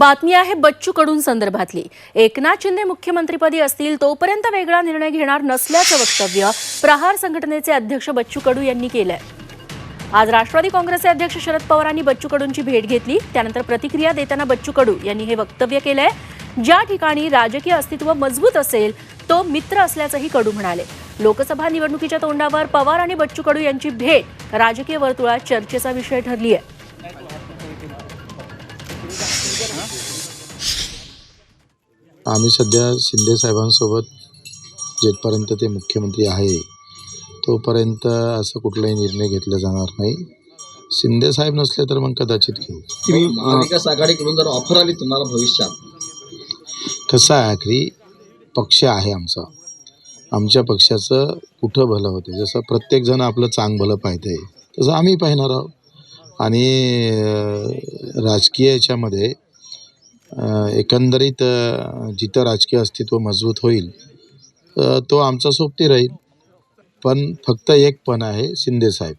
बातमी आहे बच्चू कडून संदर्भातली. एकनाथ शिंदे मुख्यमंत्रीपदी असतील तोपर्यंत वेगळा निर्णय घेणार नसल्याचं वक्तव्य प्रहार संघटनेचे अध्यक्ष बच्चू कडू यांनी केलंय. आज राष्ट्रवादी काँग्रेसचे अध्यक्ष शरद पवारांनी बच्चू कडूंची भेट घेतली. त्यानंतर प्रतिक्रिया देताना बच्चू कडू यांनी हे वक्तव्य केलंय. ज्या ठिकाणी राजकीय अस्तित्व मजबूत असेल तो मित्र असल्याचंही कडू म्हणाले. लोकसभा निवडणुकीच्या तोंडावर पवार आणि बच्चू कडू यांची भेट राजकीय वर्तुळात चर्चेचा विषय ठरली आहे आम्ही सध्या शिंदे साहेबांसोबत जेथपर्यंत ते मुख्यमंत्री आहे तोपर्यंत असं कुठलाही निर्णय घेतला जाणार नाही. शिंदे साहेब नसले तर मग कदाचित घेऊ. महाविकास आघाडीकडून जर ऑफर आली तुम्हाला भविष्यात? कसं आहे आखरी? पक्ष आहे आमचा. आमच्या पक्षाचं कुठं भलं होते? जसं प्रत्येकजण आपलं चांग भलं पाहते तसं आम्ही पाहणार आहोत. आणि अं, राजकीय याच्यामध्ये एकंदरीत जिथं राजकीय अस्तित्व मजबूत होईल तो आमचा सोबती राहील. पण फक्त एक पण आहे शिंदेसाहेब